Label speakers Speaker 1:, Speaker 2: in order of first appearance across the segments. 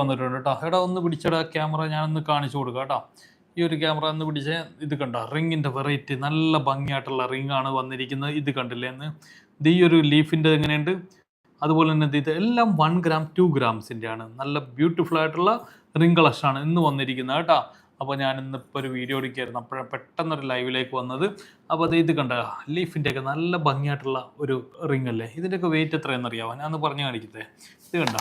Speaker 1: വന്നിട്ടുണ്ട് കേട്ടോ. എടാ ഒന്ന് പിടിച്ചടാ ക്യാമറ ഞാനൊന്ന് കാണിച്ചു കൊടുക്കാം കേട്ടോ. ഈ ഒരു ക്യാമറ ഒന്ന് പിടിച്ച ഇത് കണ്ട? റിങ്ങിന്റെ വെറൈറ്റി നല്ല ഭംഗിയായിട്ടുള്ള റിങ്ങാണ് വന്നിരിക്കുന്നത്. ഇത് കണ്ടില്ലേ എന്ന് ഇത് ഈ ഒരു ലീഫിന്റെ എങ്ങനെയുണ്ട്? അതുപോലെ തന്നെ ഇത് എല്ലാം വൺ ഗ്രാം ടു ഗ്രാംസിന്റെ ആണ് നല്ല ബ്യൂട്ടിഫുൾ ആയിട്ടുള്ള റിംഗ് കളക്ഷനാണ് ഇന്ന് വന്നിരിക്കുന്നത് കേട്ടോ. അപ്പോൾ ഞാൻ ഇന്നിപ്പോൾ ഒരു വീഡിയോ എടുക്കുകയായിരുന്നു. അപ്പോഴാണ് പെട്ടെന്നൊരു ലൈവിലേക്ക് വന്നത്. അപ്പോൾ അത് ഇത് കണ്ട? ലീഫിന്റെ ഒക്കെ നല്ല ഭംഗിയായിട്ടുള്ള ഒരു റിംഗ് അല്ലേ ഇതിന്റെയൊക്കെ വെയിറ്റ് എത്രയെന്നറിയാമോ ഞാൻ ഒന്ന് പറഞ്ഞു കാണിക്കട്ടെ. ഇത് കണ്ട?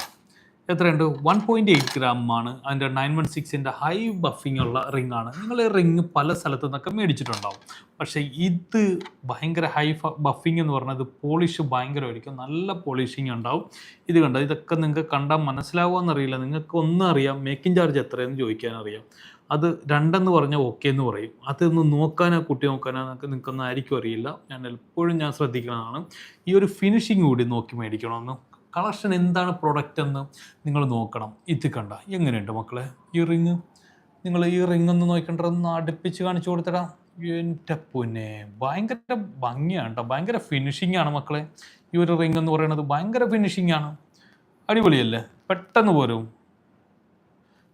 Speaker 1: എത്രയുണ്ട്? വൺ പോയിന്റ് എയ്റ്റ് ഗ്രാം ആണ്. അതിന്റെ നയൻ വൺ സിക്സിന്റെ ഹൈ ബഫിംഗ് ഉള്ള റിംഗ് ആണ്. നിങ്ങൾ റിംഗ് പല സ്ഥലത്തു നിന്നൊക്കെ മേടിച്ചിട്ടുണ്ടാവും. പക്ഷേ ഇത് ഭയങ്കര ഹൈ ബഫിംഗ് എന്ന് പറഞ്ഞത് പോളിഷ് ഭയങ്കരമായിരിക്കും. നല്ല പോളിഷിങ് ഉണ്ടാവും. ഇത് കണ്ടോ? ഇതൊക്കെ നിങ്ങൾക്ക് കണ്ടാൽ മനസ്സിലാവുമെന്നറിയില്ല നിങ്ങൾക്ക് ഒന്നും അറിയാം. മേക്കിംഗ് ചാർജ് എത്രയെന്ന് ചോദിക്കാൻ അറിയാം. അത് രണ്ടെന്ന് പറഞ്ഞാൽ ഓക്കെ എന്ന് പറയും. അതൊന്ന് നോക്കാനോ കുട്ടി നോക്കാനോ നിങ്ങൾക്ക് നിങ്ങൾക്കൊന്നും ആയിരിക്കും അറിയില്ല. ഞാൻ എപ്പോഴും ഞാൻ ശ്രദ്ധിക്കുന്നതാണ്. ഈ ഒരു ഫിനിഷിങ് കൂടി നോക്കി മേടിക്കണമെന്ന് കളക്ഷൻ എന്താണ് പ്രൊഡക്റ്റ് എന്ന് നിങ്ങൾ നോക്കണം. ഇത് കണ്ട എങ്ങനെയുണ്ട് മക്കളെ? ഈ റിങ് നിങ്ങൾ ഈ റിങ് ഒന്ന് നോക്കേണ്ടതൊന്ന് അടുപ്പിച്ച് കാണിച്ചു കൊടുത്തടാ. എന്റെ പൊന്നെ ഭയങ്കര ഭംഗിയാണ് കേട്ടോ ഭയങ്കര ഫിനിഷിംഗ് ആണ് മക്കളെ. ഈ ഒരു റിങ് എന്ന് പറയുന്നത് ഭയങ്കര ഫിനിഷിംഗ് ആണ്. അടിപൊളിയല്ലേ? പെട്ടെന്ന് പോരും.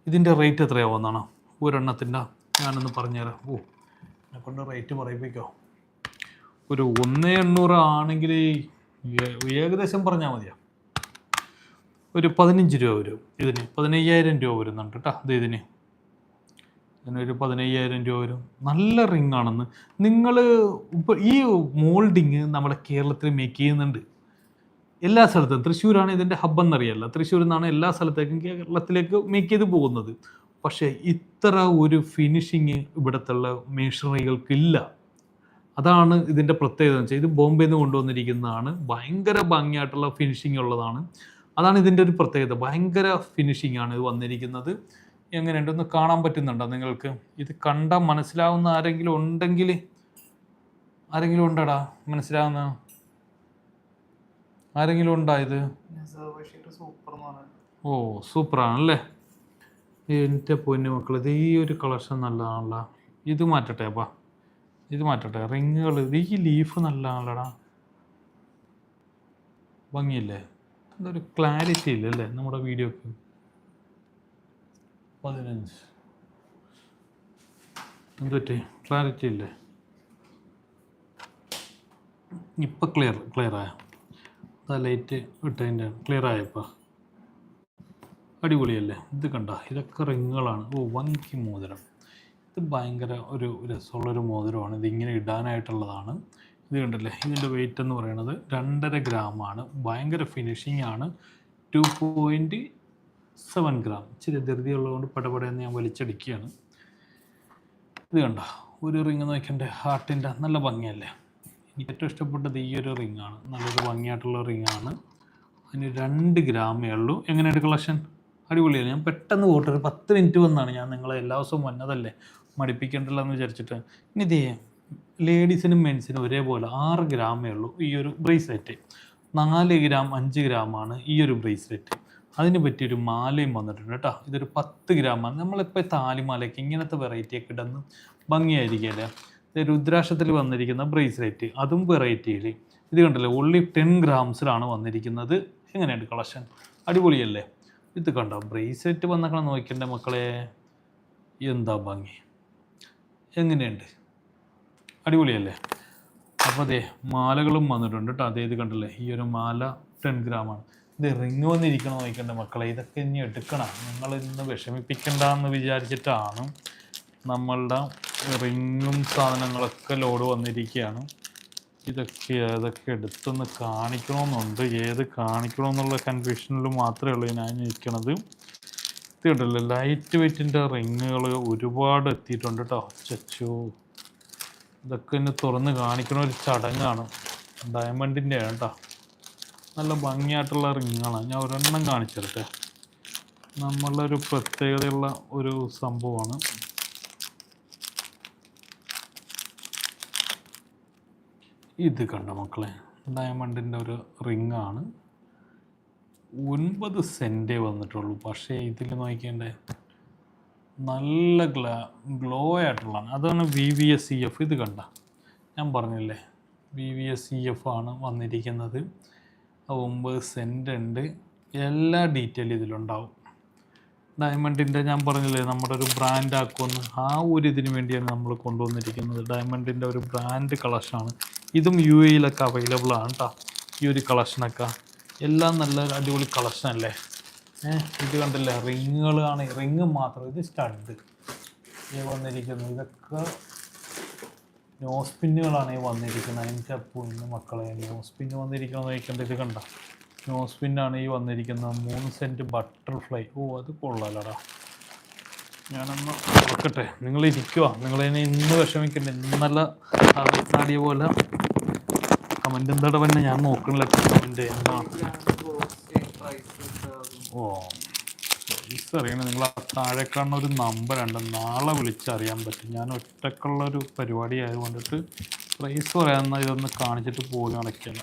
Speaker 1: ഇതിന്റെ റേറ്റ് എത്രയാവുമെന്നാണ് ഒരെണ്ണത്തിന്റെ ഞാനൊന്ന് പറഞ്ഞുതരാം. ഓ എന്നെ കൊണ്ട് റേറ്റ് പറയിപ്പിക്കോ? ഒരു ഒന്ന് എണ്ണൂറ് ആണെങ്കിൽ ഏകദേശം പറഞ്ഞാൽ മതിയാ? ഒരു പതിനഞ്ച് രൂപ വരും. ഇതിന് പതിനയ്യായിരം രൂപ വരുന്നുണ്ട് കേട്ടോ. അത് ഇതിന്. ഇതിനൊരു പതിനയ്യായിരം രൂപ വരും. നല്ല റിംഗ് ആണെന്ന് നിങ്ങൾ ഇപ്പോൾ ഈ മോൾഡിങ് നമ്മുടെ കേരളത്തിൽ മേക്ക് ചെയ്യുന്നുണ്ട്. എല്ലാ സ്ഥലത്തും. തൃശ്ശൂരാണ് ഇതിന്റെ ഹബ് എന്നറിയല്ല തൃശ്ശൂരിൽ നിന്നാണ് എല്ലാ സ്ഥലത്തേക്കും കേരളത്തിലേക്ക് മേക്ക് ചെയ്ത് പോകുന്നത്. പക്ഷേ ഇത്ര ഒരു ഫിനിഷിങ് ഇവിടത്തുള്ള മെഷീനറികൾക്കില്ല അതാണ് ഇതിന്റെ പ്രത്യേകത എന്ന് വെച്ചാൽ ഇത് ബോംബെയിൽ നിന്ന് കൊണ്ടുവന്നിരിക്കുന്നതാണ്. ഭയങ്കര ഭംഗിയായിട്ടുള്ള ഫിനിഷിംഗ് ഉള്ളതാണ്. അതാണ് ഇതിന്റെ ഒരു പ്രത്യേകത. ഭയങ്കര ഫിനിഷിംഗ് ആണ് ഇത് വന്നിരിക്കുന്നത്. എങ്ങനെയുണ്ട്? ഒന്ന് കാണാൻ പറ്റുന്നുണ്ടോ നിങ്ങൾക്ക്? ഇത് കണ്ട മനസ്സിലാവുന്ന ആരെങ്കിലും ഉണ്ടെങ്കിൽ ആരെങ്കിലും ഉണ്ടടാ? മനസ്സിലാവുന്ന? ആരെങ്കിലും ഉണ്ടാ ഇത്? ഓ സൂപ്പറാണല്ലേ? എന്റെ പൊന്നു മക്കൾ ഇത് ഈ ഒരു കളക്ഷൻ നല്ലതാണല്ലോ. ഇത് മാറ്റട്ടെ അപ്പാ. ഇത് മാറ്റട്ടെ. റിങ്ങുകൾ ഇത് ഈ ലീഫ് നല്ലതാണല്ലോടാ. ഭംഗിയില്ലേ? എന്തൊരു ക്ലാരിറ്റി ഇല്ലല്ലേ നമ്മുടെ വീഡിയോക്ക് പതിനഞ്ച്. എന്തുപറ്റി? ക്ലാരിറ്റി ഇല്ലേ? ഇപ്പം ക്ലിയർ ക്ലിയർ ആയ? അതാ ലൈറ്റ് ഇട്ടതിന്റെ ക്ലിയർ ആയപ്പോൾ അടിപൊളിയല്ലേ? ഇത് കണ്ട? ഇതൊക്കെ റിങ്ങുകളാണ് ഓ വൻകി മോതിരം. ഇത് ഭയങ്കര ഒരു രസമുള്ളൊരു മോതിരമാണ്. ഇതിങ്ങനെ ഇടാനായിട്ടുള്ളതാണ്. ഇത് കണ്ടല്ലേ ഇതിന്റെ വെയിറ്റ് എന്ന് പറയുന്നത് രണ്ടര ഗ്രാമാണ് ഭയങ്കര ഫിനിഷിംഗ് ആണ്. ടു പോയിന്റ് സെവൻ ഗ്രാം ഇച്ചിരി ധൃതി ഉള്ളതുകൊണ്ട് പടപടയെന്ന് ഞാൻ വലിച്ചടിക്കുകയാണ്. ഇത് കണ്ട? ഒരു റിങ് നോക്കണ്ടേ ഹാർട്ടിന്റെ നല്ല ഭംഗിയല്ലേ? എനിക്ക് ഏറ്റവും ഇഷ്ടപ്പെട്ടത് ഈ ഒരു റിങ്ങാണ് നല്ലൊരു ഭംഗിയായിട്ടുള്ള റിങ്ങാണ് അതിന് രണ്ട് ഗ്രാമേ ഉള്ളൂ. എങ്ങനെയുണ്ട് കളക്ഷൻ? അടിപൊളിയല്ലേ? ഞാൻ പെട്ടെന്ന് പോട്ടെ. ഒരു പത്ത് മിനിറ്റ് വന്നാണ് ഞാൻ നിങ്ങളെ എല്ലാ ദിവസവും വന്നതല്ലേ? മടിപ്പിക്കണ്ടല്ലോ എന്ന് വിചാരിച്ചിട്ട്. ഇനി ഇതേ ലേഡീസിനും മെൻസിനും ഒരേപോലെ ആറ് ഗ്രാമേ ഉള്ളൂ ഈ ഒരു ബ്രേസ്ലെറ്റ് നാല് ഗ്രാം അഞ്ച് ഗ്രാമാണ് ഈ ഒരു ബ്രേസ്ലെറ്റ് അതിന് പറ്റിയൊരു മാലയും വന്നിട്ടുണ്ട് കേട്ടോ. ഇതൊരു പത്ത് ഗ്രാമാണ്. നമ്മളിപ്പോൾ താലിമാലയ്ക്ക് ഇങ്ങനത്തെ വെറൈറ്റി ഒക്കെ ഇടുന്ന ഭംഗിയായിരിക്കും ഇത് രുദ്രാക്ഷത്തിൽ വന്നിരിക്കുന്ന ബ്രേസ്ലെറ്റ് അതും വെറൈറ്റിയിൽ ഇത് കണ്ടല്ലേ ഓൺലി ടെൻ ഗ്രാംസിലാണ് വന്നിരിക്കുന്നത്. എങ്ങനെയുണ്ട് കളക്ഷൻ അടിപൊളിയല്ലേ? ഇത് കണ്ടോ ബ്രേസ്ലെറ്റ് വന്നൊക്കെ നോക്കണ്ടേ മക്കളെ? എന്താ ഭംഗി? എങ്ങനെയുണ്ട്? അടിപൊളിയല്ലേ? അപ്പോൾ അതെ മാലകളും വന്നിട്ടുണ്ട് കേട്ടോ അതേ ഇത് കണ്ടല്ലേ? ഈ ഒരു മാല ടെൻ ഗ്രാമാണ് ഇത് റിങ് വന്നിരിക്കണം നോക്കണ്ടേ മക്കളെ. ഇതൊക്കെ ഇനി എടുക്കണം. നിങ്ങൾ ഇന്ന് വിഷമിപ്പിക്കണ്ട എന്ന് വിചാരിച്ചിട്ടാണ് നമ്മളുടെ റിങ്ങും സാധനങ്ങളൊക്കെ ലോഡ് വന്നിരിക്കുകയാണ് ഇതൊക്കെ ഏതൊക്കെ എടുത്തൊന്ന് കാണിക്കണമെന്നുണ്ട് ഏത് കാണിക്കണമെന്നുള്ള കൺഫ്യൂഷനിൽ മാത്രമേ ഉള്ളൂ ഞാൻ നിൽക്കണത് ഇത് കണ്ടല്ലോ? ലൈറ്റ് വെയിറ്റിന്റെ റിങ്ങുകൾ ഒരുപാട് എത്തിയിട്ടുണ്ട് കേട്ടോ ചച്ചു. ഇതൊക്കെ ഇന്ന് തുറന്ന് കാണിക്കണ ഒരു ചടങ്ങാണ്. ഡയമണ്ടിന്റെ കേട്ടോ നല്ല ഭംഗിയായിട്ടുള്ള റിങ്ങാണ്. ഞാൻ ഒരെണ്ണം കാണിച്ചെടുത്തെ. നമ്മളൊരു പ്രത്യേകതയുള്ള ഒരു സംഭവമാണ്. ഇത് കണ്ട മക്കളെ? ഡയമണ്ടിന്റെ ഒരു റിങ്ങാണ്. ഒൻപത് സെന്റേ വന്നിട്ടുള്ളൂ. പക്ഷേ ഇതിൽ നോക്കിയണ്ടേ നല്ല ഗ്ലാ ഗ്ലോ ആയിട്ടുള്ളതാണ് അതാണ് V V S C F ഇത് കണ്ട. ഞാൻ പറഞ്ഞില്ലേ V V S C F ആണ് വന്നിരിക്കുന്നത്. ഒമ്പത് സെന്റ് ഉണ്ട്. എല്ലാ ഡീറ്റെയിൽ ഇതിലുണ്ടാവും. ഡയമണ്ടിന്റെ ഞാൻ പറഞ്ഞില്ലേ നമ്മുടെ ഒരു ബ്രാൻഡ് ആക്കുമെന്ന്. ആ ഒരു ഇതിന് വേണ്ടിയാണ് നമ്മൾ കൊണ്ടുവന്നിരിക്കുന്നത്. ഡയമണ്ടിന്റെ ഒരു ബ്രാൻഡ് കളക്ഷനാണ്. ഇതും യു എയിലൊക്കെ അവൈലബിൾ ആണ് കേട്ടോ ഈ ഒരു കളക്ഷനൊക്കെ. എല്ലാം നല്ല അടിപൊളി ഏഹ് ഇത് കണ്ടില്ലേ? റിങ്ങുകളാണ്. റിങ് മാത്രം. ഇത് സ്റ്റഡ്. ഈ വന്നിരിക്കുന്നു ഇതൊക്കെ നോസ്പിന്നുകളാണ് ഈ വന്നിരിക്കുന്നത്. എന്റെ അപ്പൂന്ന് മക്കളെ നോസ്പിന്ന് വന്നിരിക്കണമെന്ന് നോക്കേണ്ട ഇത് കണ്ട. നോസ്പിന്നാണ് ഈ വന്നിരിക്കുന്നത്. മൂന്ന് സെന്റ് ബട്ടർഫ്ലൈ. ഓ അത് കൊള്ളാലടാ. ഞാനൊന്ന് തുറക്കട്ടെ നിങ്ങൾ ഇരിക്കുക നിങ്ങളതിനെ ഇന്ന് വിഷമിക്കണ്ട. ഇന്നല്ല ആടിയ പോലെ. കമന്റ് എന്താടെ പിന്നെ ഞാൻ നോക്കണില്ല കമന്റ്. എന്താണ് ഓ. പൈസ അറിയണം നിങ്ങൾ ആ താഴെ കാണുന്ന ഒരു നമ്പർ നമ്പറുണ്ട് നാളെ വിളിച്ചറിയാൻ പറ്റും. ഞാൻ ഒറ്റക്കുള്ള ഒരു പരിപാടി ആയതുകൊണ്ടിട്ട് പ്രൈസ് പറയാമെന്ന ഇതൊന്ന് കാണിച്ചിട്ട് പോലും അടയ്ക്കില്ല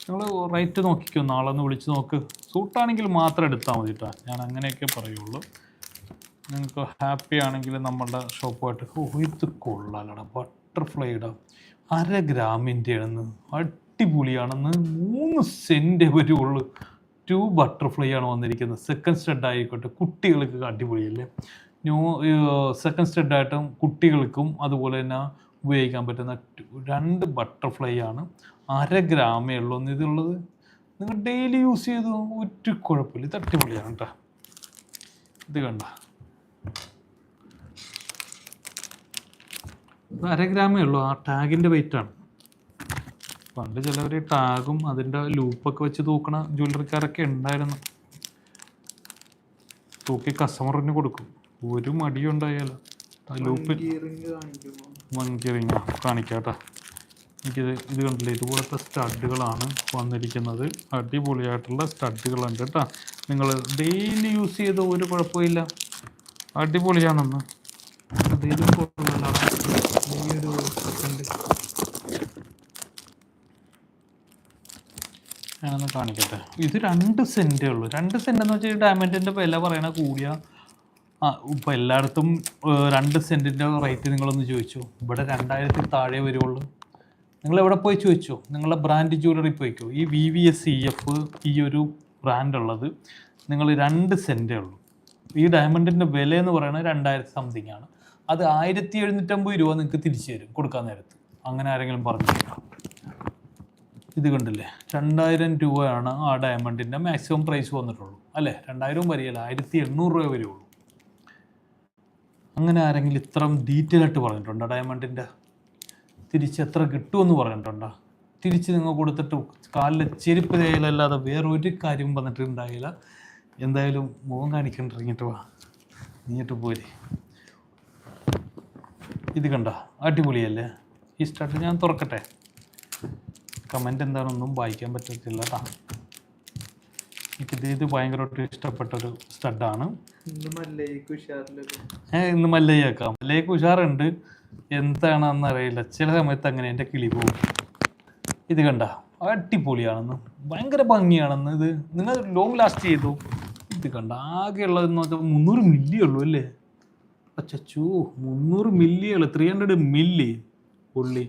Speaker 1: നിങ്ങൾ റേറ്റ് നോക്കിക്കോ. നാളെ ഒന്ന് വിളിച്ച് നോക്ക്. സൂട്ടാണെങ്കിൽ മാത്രം എടുത്താൽ മതി കേട്ടോ ഞാൻ അങ്ങനെയൊക്കെ പറയുള്ളൂ. നിങ്ങൾക്ക് ഹാപ്പി ആണെങ്കിൽ നമ്മളുടെ ഷോപ്പുമായിട്ട് ഓ ഇത് കൊള്ളാലടാ. ബട്ടർഫ്ലൈയുടെ അര ഗ്രാമിന്റെ ആണെന്ന്. അടിപൊളിയാണെന്ന്. മൂന്ന് സെന്റേ വരുള്ളൂ ടു ബട്ടർഫ്ലൈ ആണ് വന്നിരിക്കുന്നത്. സെക്കൻഡ് സ്റ്റഡ് ആയിക്കോട്ടെ കുട്ടികൾക്ക് അടിപൊളിയല്ലേ? ന്യൂ സെക്കൻഡ് സ്റ്റഡ് ആയിട്ടും കുട്ടികൾക്കും അതുപോലെ തന്നെ ഉപയോഗിക്കാൻ പറ്റുന്ന രണ്ട് ബട്ടർഫ്ലൈ ആണ്. അര ഗ്രാമേ ഉള്ളൂ. ഇതുള്ളത്? നിങ്ങൾ ഡെയിലി യൂസ് ചെയ്തു. ഒരു കുഴപ്പമില്ല. ഇത് അടിപൊളിയാണ് കേട്ടോ. ഇത് കണ്ട. അര ഗ്രാമേ ഉള്ളൂ. ആ ടാഗിന്റെ വെയിറ്റാണ് പണ്ട് ചിലവർ ടാഗും അതിന്റെ ലൂപ്പൊക്കെ വെച്ച് തൂക്കണ ജ്വല്ലറിക്കാരൊക്കെ ഉണ്ടായിരുന്നു. തൂക്കി കസ്റ്റമറിന് കൊടുക്കും. ഒരു മടിയുണ്ടായാലോ ആ ലൂപ്പ്
Speaker 2: ഗിയറിംഗ് കാണിക്കുമ്പോൾ
Speaker 1: മങ്കിറിങ്ങ കാണിക്കാട്ടാ. എനിക്കിത് ഇത് കണ്ടില്ലേ? ഇതുപോലത്തെ സ്റ്റഡുകളാണ് വന്നിരിക്കുന്നത്. അടിപൊളിയായിട്ടുള്ള സ്റ്റഡുകളുണ്ട് കേട്ടോ. നിങ്ങൾ ഡെയിലി യൂസ് ചെയ്ത് ഒരു കുഴപ്പമില്ല. അടിപൊളിയാണെന്ന്. ഇതിലും കുഴപ്പമില്ല ഈ ഒരു സെക്കൻഡ് ഞാനൊന്ന് കാണിക്കട്ടെ. ഇത് രണ്ട് സെന്റേ ഉള്ളൂ. രണ്ട് സെന്റ് എന്ന് വെച്ചാൽ ഡയമണ്ടിന്റെ വില പറയണ കൂടിയ. ഇപ്പം എല്ലായിടത്തും രണ്ട് സെന്റിന്റെ റേറ്റ് നിങ്ങളൊന്ന് ചോദിച്ചു. ഇവിടെ രണ്ടായിരത്തിൽ താഴെ വരുള്ളൂ നിങ്ങൾ എവിടെ പോയി ചോദിച്ചോ? നിങ്ങളുടെ ബ്രാൻഡ് ജ്വല്ലറി പോയിക്കോ ഈ V V S C F ഈ ഒരു ബ്രാൻഡ് ഉള്ളത് നിങ്ങൾ രണ്ട് സെന്റേ ഉള്ളൂ. ഈ ഡയമണ്ടിന്റെ വില എന്ന് പറയുന്നത് രണ്ടായിരത്തി സംതിങ് ആണ്. അത് ആയിരത്തി എഴുന്നൂറ്റമ്പത് രൂപ നിങ്ങൾക്ക് തിരിച്ചു തരും കൊടുക്കാൻ നേരത്ത്. അങ്ങനെ ആരെങ്കിലും പറഞ്ഞിട്ടുണ്ടോ? ഇത് കണ്ടില്ലേ? രണ്ടായിരം രൂപയാണ് ആ ഡയമണ്ടിന്റെ മാക്സിമം പ്രൈസ് വന്നിട്ടുള്ളൂ. അല്ലേ? രണ്ടായിരവും വരികയില്ല ആയിരത്തി എണ്ണൂറ് രൂപ വരികയുള്ളൂ. അങ്ങനെ ആരെങ്കിലും ഇത്രയും ഡീറ്റെയിൽ ആയിട്ട് പറഞ്ഞിട്ടുണ്ടോ ഡയമണ്ടിന്റെ തിരിച്ച് എത്ര കിട്ടുമെന്ന് പറഞ്ഞിട്ടുണ്ടോ? തിരിച്ച് നിങ്ങൾ കൊടുത്തിട്ട് കാലിലെ ചെരുപ്പ് തേയിലല്ലാതെ വേറെ ഒരു കാര്യം വന്നിട്ടുണ്ടായില്ല. എന്തായാലും മുഖം കാണിക്കണ്ട വാ. ഇങ്ങോട്ട് പോരെ. ഇത് കണ്ട? അടിപൊളിയല്ലേ? ഈ സ്റ്റാർട്ട് ഞാൻ തുറക്കട്ടെ? കമന്റ് എന്താണെന്നൊന്നും വായിക്കാൻ പറ്റത്തില്ല കേട്ടോ എനിക്കിത് ഇത് ഭയങ്കരമായിട്ട് ഇഷ്ടപ്പെട്ടൊരു സ്റ്റഡാണ്
Speaker 2: ഇന്ന്
Speaker 1: ഏഹ് മല്ലയ്യാക്കാം. മല്ലയ്ക്ക് ഉഷാറുണ്ട്. എന്താണെന്ന് അറിയില്ല. ചില സമയത്ത് അങ്ങനെ എന്റെ കിളി പോകും ഇത് കണ്ട അടിപൊളിയാണെന്ന്. ഭയങ്കര ഭംഗിയാണെന്ന് ഇത്. നിങ്ങൾ ലോങ് ലാസ്റ്റ് ചെയ്തു. ഇത് കണ്ട ആകെയുള്ളതെന്ന് വെച്ചാൽ മുന്നൂറ് മില്ലി ഉള്ളൂ അല്ലേ? അച്ചു മുന്നൂറ് മില്ലി ഉള്ളു. ത്രീ ഹൺഡ്രഡ് മില്ലി ഉള്ളി.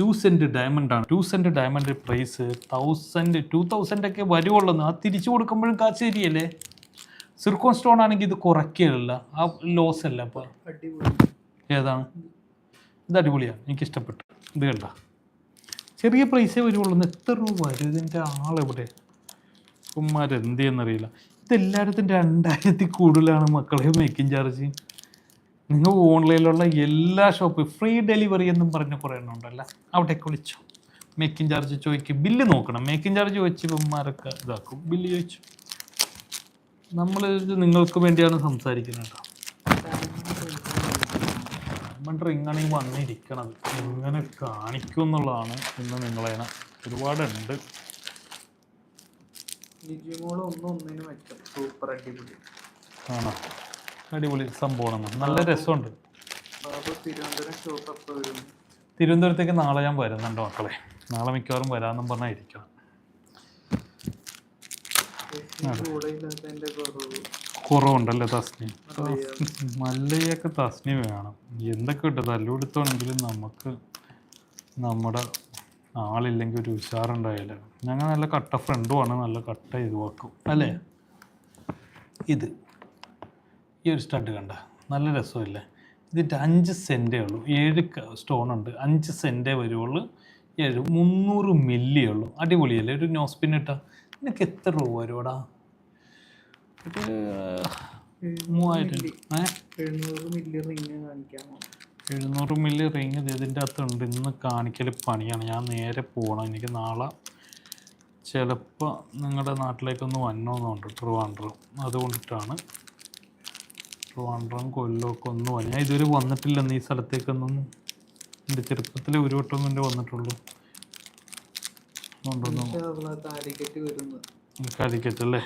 Speaker 1: ടു സെന്റ് ഡയമണ്ട് ആണ്. Two cent diamond price thousand two thousand ഒക്കെ വരുവുള്ളൂ. ആ തിരിച്ചു കൊടുക്കുമ്പോഴും കാശ് ശരിയല്ലേ? സിർക്കോൺ സ്റ്റോൺ ആണെങ്കിൽ ഇത് കുറയ്ക്കുകയല്ല. ആ ലോസ് അല്ല അപ്പോൾ ഏതാണ്? ഇത് അടിപൊളിയാണ്. എനിക്ക് ഇഷ്ടപ്പെട്ടു. ഇത് കണ്ട. ചെറിയ പ്രൈസേ വരുവുള്ളൂ. എത്ര രൂപ വരും? ഇതിന്റെ ആളെവിടെ ഉമ്മാരെന്ത് ചെയ്യുന്നറിയില്ല. ഇതെല്ലായിടത്തും രണ്ടായിരത്തി കൂടുതലാണ് മക്കളെ മേക്കിംഗ് ചാർജ് നിങ്ങൾ ഓൺലൈനിലുള്ള എല്ലാ ഷോപ്പും ഫ്രീ ഡെലിവറി എന്നും പറഞ്ഞ് കുറേ എണ്ണം ഉണ്ടല്ലോ. അവിടേക്ക് വിളിച്ചു. മേക്കിംഗ് ചാർജ് ചോദിക്കും. ബില്ല് നോക്കണം. മേക്കിംഗ് ചാർജ് ചോദിച്ച് ഇവന്മാരൊക്കെ ഇതാക്കും. ബില്ല് ചോദിച്ചു. നമ്മൾ നിങ്ങൾക്ക് വേണ്ടിയാണ് സംസാരിക്കുന്നത് കേട്ടോ. നമ്മുടെ ഇങ്ങനെ വന്നിരിക്കണത്. എങ്ങനെ കാണിക്കും എന്നുള്ളതാണ് ഇന്ന് നിങ്ങളെ ഒരുപാടുണ്ട്.
Speaker 2: ഒന്നും ഒന്നിനും സൂപ്പർ അടിപൊളി.
Speaker 1: ആണോ? അടിപൊളി സംഭവമാണ്. നല്ല രസമുണ്ട്. തിരുവനന്തപുരത്തേക്ക് നാളെ ഞാൻ വരുന്നുണ്ട് മക്കളെ. നാളെ മിക്കവാറും വരാമെന്നും
Speaker 2: കുറവ്.
Speaker 1: കുറവുണ്ടല്ലേ തസ്നി. മല്ലയൊക്കെ തസ്നി വേണം. എന്തൊക്കെ കിട്ടും തല്ലുകൊടുത്താണെങ്കിലും നമുക്ക് നമ്മുടെ ആളില്ലെങ്കിൽ ഒരു ഉഷാറുണ്ടായാലും ഞങ്ങൾ നല്ല കട്ട ഫ്രണ്ടുമാണ് നല്ല കട്ട ഇതുവാക്കും അല്ലേ? ഇത്. ഈ ഒരു സ്റ്റഡ് കണ്ട നല്ല രസമില്ലേ? ഇതിന്റെ അഞ്ച് സെന്റേ ഉള്ളൂ. ഏഴ് സ്റ്റോൺ ഉണ്ട്. അഞ്ച് സെന്റേ വരുവുള്ളൂ. ഏഴ് മുന്നൂറ് മില്ലിയേ ഉള്ളൂ. അടിപൊളിയല്ലേ? ഒരു നോസ്പിൻ ഇട്ടാ. നിനക്ക് എത്ര രൂപ വരുവാടാ? ഒരു മൂവായിരം.
Speaker 2: എഴുന്നൂറ് മില്ലി റിങ്
Speaker 1: ഇതിന്റെ അകത്തുണ്ട്. ഇന്ന് കാണിക്കൽ പണിയാണ്. ഞാൻ നേരെ പോകണം എനിക്ക് നാളെ ചിലപ്പോൾ നിങ്ങളുടെ നാട്ടിലേക്കൊന്ന് വന്നോന്നുണ്ട് ട്രിവാൻഡ്രം. അതുകൊണ്ടിട്ടാണ് ട്രിവാൻഡ്രം കൊല്ലമൊക്കെ ഒന്നും പോലെ ഞാൻ ഇതുവരെ വന്നിട്ടില്ലെന്ന് ഈ സ്ഥലത്തേക്കൊന്നും. എന്റെ ചെറുപ്പത്തിൽ ഒരു വട്ടം എന്റെ വന്നിട്ടുള്ളൂ.
Speaker 2: കാലിക്കറ്റ്
Speaker 1: അല്ലേ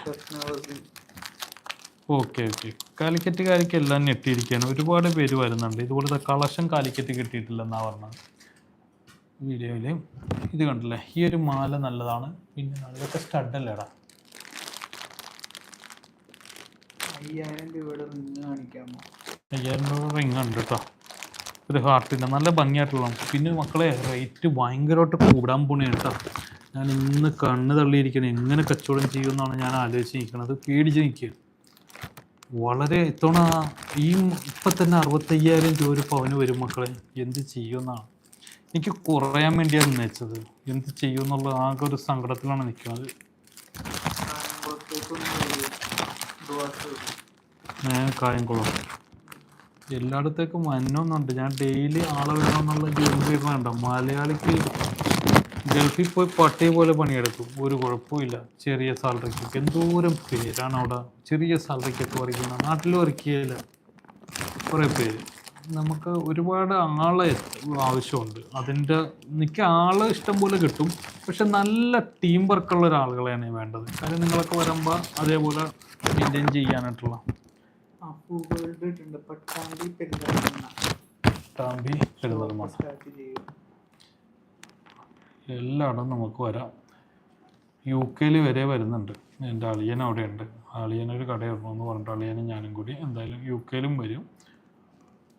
Speaker 1: ഓക്കെ ഓക്കെ. കാലിക്കറ്റ് കാലിക്ക് എല്ലാം ഞെട്ടിയിരിക്കുകയാണ്. ഒരുപാട് പേര് വരുന്നുണ്ട്. ഇതുപോലത്തെ കളക്ഷൻ കാലിക്കറ്റ് കിട്ടിയിട്ടില്ലെന്നാണ് പറഞ്ഞത്. വീഡിയോയിൽ ഇത് കണ്ടില്ലേ? ഈ ഒരു മാല നല്ലതാണ്. പിന്നെ ഇതൊക്കെ സ്റ്റഡല്ലേടാ
Speaker 2: അയ്യായിരം രൂപയുടെ റിങ് കാണിക്കാമോ?
Speaker 1: അയ്യായിരം രൂപ റിങ് ഉണ്ട് കേട്ടോ ഒരു ഹാർട്ടിന്റെ നല്ല ഭംഗിയായിട്ടുള്ള പിന്നെ മക്കളെ റേറ്റ് ഭയങ്കരമായിട്ട് കൂടാൻ പോണേ കേട്ടോ ഞാൻ ഇന്ന് കണ്ണ് തള്ളിയിരിക്കണം. എങ്ങനെ കച്ചവടം ചെയ്യുമെന്നാണ് ഞാൻ ആലോചിച്ച് നിൽക്കുന്നത് പേടിച്ച് നിൽക്കുക വളരെ ഇത്തവണ ഈ ഇപ്പം തന്നെ അറുപത്തയ്യായിരം രൂപ ഒരു പവന് വരും മക്കളെ. എന്ത് ചെയ്യുമെന്നാണ് എനിക്ക് കുറയാൻ വേണ്ടിയാണ് നിന്നേച്ചത്. എന്ത് ചെയ്യുമെന്നുള്ള ആകെ ഒരു സങ്കടത്തിലാണ് നിൽക്കുന്നത്
Speaker 2: കായംകുളത്തേക്കൊന്ന് വരൂ ദുവാസ്
Speaker 1: ഞാൻ കായംകുളം എല്ലായിടത്തേക്കും വന്നൊന്നുണ്ട് ഞാൻ ഡെയിലി ആളെ വേണമെന്നുള്ള ജോലിയൊക്കെ വേണ്ട മലയാളിക്ക് ഗൾഫിൽ പോയി പട്ടി പോലെ പണിയെടുക്കും. ഒരു കുഴപ്പമില്ല ചെറിയ സാലറിക്ക്. എന്തോരം പേരാണ് അവിടെ. ചെറിയ സാലറിക്കൊക്കെ വരയ്ക്കുന്ന നാട്ടിൽ വരയ്ക്കുകയില്ല കുറേ പേര്. നമുക്ക് ഒരുപാട് ആളെ ആവശ്യമുണ്ട്. അതിന്റെ മിക്ക ആളെ ഇഷ്ടം പോലെ കിട്ടും. പക്ഷെ നല്ല ടീം വർക്കുള്ള ഒരാളുകളെയാണ് വേണ്ടത്. കാര്യം നിങ്ങളൊക്കെ വരുമ്പോൾ അതേപോലെ മെയിന്റെയിൻ ചെയ്യാനായിട്ടുള്ള
Speaker 2: അപ്പു വേൾഡ് ഇട്ടുണ്ട് പട്ടാമ്പി പെരുന്തൽമണ്ണ
Speaker 1: ടാമ്പി പെരുന്തൽമണ്ണ
Speaker 2: സ്റ്റാർട്ട് ചെയ്യും.
Speaker 1: എല്ലായിടവും നമുക്ക് വരാം. യു കെയിൽ വരെ വരുന്നുണ്ട്. എന്റെ അളിയൻ അവിടെ ഉണ്ട് കട കടയിടണമെന്ന് പറഞ്ഞിട്ട് അളിയനും ഞാനും കൂടി എന്തായാലും യു കെയിലും വരും.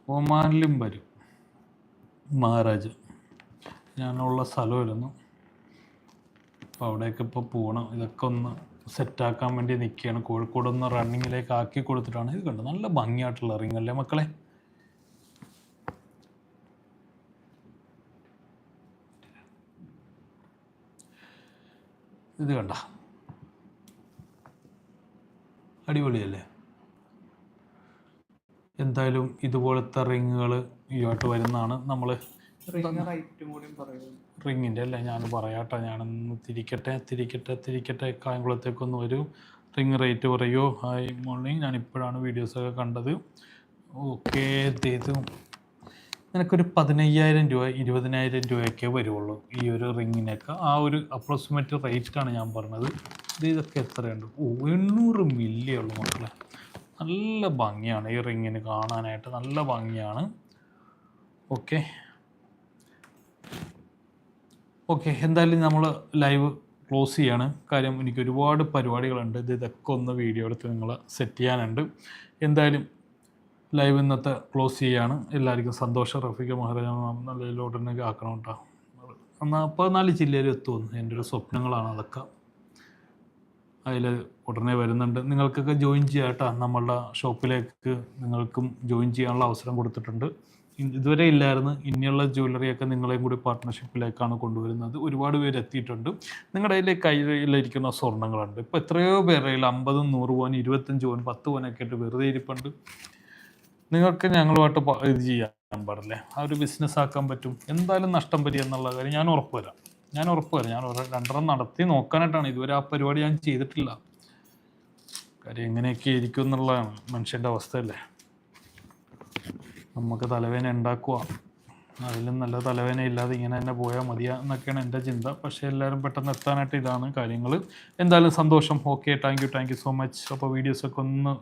Speaker 1: ഒമാനിലും വരും. മഹാരാജ്. ഞാനുള്ള സ്ഥലമായിരുന്നു അപ്പോൾ അവിടേക്ക് ഇപ്പോൾ പോകണം ഇതൊക്കെ ഒന്ന് സെറ്റാക്കാൻ വേണ്ടി നിൽക്കുകയാണ്. കോഴിക്കോട് ഒന്ന് റണ്ണിങ്ങിലേക്ക് ആക്കി കൊടുത്തിട്ടാണ് ഇത് കണ്ടത്. നല്ല ഭംഗിയായിട്ടുള്ള റിങ് അല്ലേ മക്കളെ? ഇത് കണ്ട. അടിപൊളിയല്ലേ? എന്തായാലും ഇതുപോലത്തെ റിങ്ങുകൾ ഈ ആയിട്ട് വരുന്നതാണ് നമ്മൾ റിങ്ങിന്റെ അല്ലേ? ഞാൻ പറയാട്ടോ. ഞാനൊന്ന് തിരിക്കട്ടെ തിരിക്കട്ടെ തിരിക്കട്ടെ. കായംകുളത്തേക്കൊന്ന് വരൂ. റിങ് റേറ്റ് പറയൂ. ഹായ് മോർണിംഗ് ഞാൻ ഇപ്പോഴാണ് വീഡിയോസൊക്കെ കണ്ടത്. ഓക്കെ ഇത് നിനക്കൊരു പതിനയ്യായിരം രൂപ ഇരുപതിനായിരം രൂപയൊക്കെ വരുള്ളൂ ഈ ഒരു റിങ്ങിനൊക്കെ ആ ഒരു അപ്രോക്സിമേറ്റ് റേറ്റാണ് ഞാൻ പറഞ്ഞത്. ഇത് ഇതൊക്കെ എത്രയുണ്ട്? ഓ എണ്ണൂറ് മില്യേ ഉള്ളൂ മക്കളെ. നല്ല ഭംഗിയാണ് ഈ റിങ്ങിന് കാണാനായിട്ട്. നല്ല ഭംഗിയാണ്. ഓക്കെ ഓക്കെ എന്തായാലും നമ്മൾ ലൈവ് ക്ലോസ് ചെയ്യാണ്. കാര്യം എനിക്ക് ഒരുപാട് പരിപാടികളുണ്ട്. ഇത് ഇതൊക്കെ ഒന്ന് വീഡിയോ എടുത്ത് നിങ്ങൾ സെറ്റ് ചെയ്യാനുണ്ട്. എന്തായാലും ലൈവ് ഇന്നത്തെ ക്ലോസ് ചെയ്യാണ്. എല്ലാവർക്കും സന്തോഷം. റഫീഖ മഹാരാജ നല്ല ഉടനെ ആക്കണം കേട്ടോ. എന്നാൽ പതിനാല് ജില്ലയിൽ എത്തുമെന്ന് എന്റെ ഒരു സ്വപ്നങ്ങളാണ് അതൊക്കെ. അതിൽ ഉടനെ വരുന്നുണ്ട്. നിങ്ങൾക്കൊക്കെ ജോയിൻ ചെയ്യാം കേട്ടോ. നമ്മളുടെ ഷോപ്പിലേക്ക് നിങ്ങൾക്കും ജോയിൻ ചെയ്യാനുള്ള അവസരം കൊടുത്തിട്ടുണ്ട്. ഇതുവരെ ഇല്ലായിരുന്നു. ഇനിയുള്ള ജ്വല്ലറിയൊക്കെ നിങ്ങളെയും കൂടി പാർട്ട്ണർഷിപ്പിലേക്കാണ് കൊണ്ടുവരുന്നത്. ഒരുപാട് പേര് എത്തിയിട്ടുണ്ട്. നിങ്ങളുടെ കയ്യിൽ കയ്യിലിരിക്കുന്ന സ്വർണങ്ങളുണ്ട് ഇപ്പോൾ എത്രയോ പേരുടെ കയ്യിൽ അമ്പതും നൂറ് പോൻ ഇരുപത്തഞ്ച് പോൻ പത്ത് പോനൊക്കെ ആയിട്ട് വെറുതെ ഇരിപ്പുണ്ട്. നിങ്ങൾക്ക് ഞങ്ങളുമായിട്ട് ഇത് ചെയ്യാൻ പാടില്ലേ? ആ ഒരു ബിസിനസ് ആക്കാൻ പറ്റും. എന്തായാലും നഷ്ടം പറ്റി എന്നുള്ള കാര്യം ഞാൻ ഉറപ്പ് വരാം ഞാൻ ഉറപ്പ് വരാം ഞാൻ രണ്ടെണ്ണം നടത്തി നോക്കാനായിട്ടാണ്. ഇതുവരെ ആ പരിപാടി ഞാൻ ചെയ്തിട്ടില്ല. കാര്യം എങ്ങനെയൊക്കെ ഇരിക്കും എന്നുള്ളതാണ് മനുഷ്യന്റെ അവസ്ഥയല്ലേ? നമുക്ക് തലവേന ഉണ്ടാക്കുക. അതിലും നല്ല തലവേന ഇല്ലാതെ ഇങ്ങനെ തന്നെ പോയാൽ മതിയാ എന്നൊക്കെയാണ് എന്റെ ചിന്ത. പക്ഷേ എല്ലാവരും പെട്ടെന്ന് എത്താനായിട്ട് ഇതാണ് കാര്യങ്ങൾ എന്തായാലും സന്തോഷം. Okay thank you thank you so much അപ്പോൾ വീഡിയോസൊക്കെ ഒന്ന്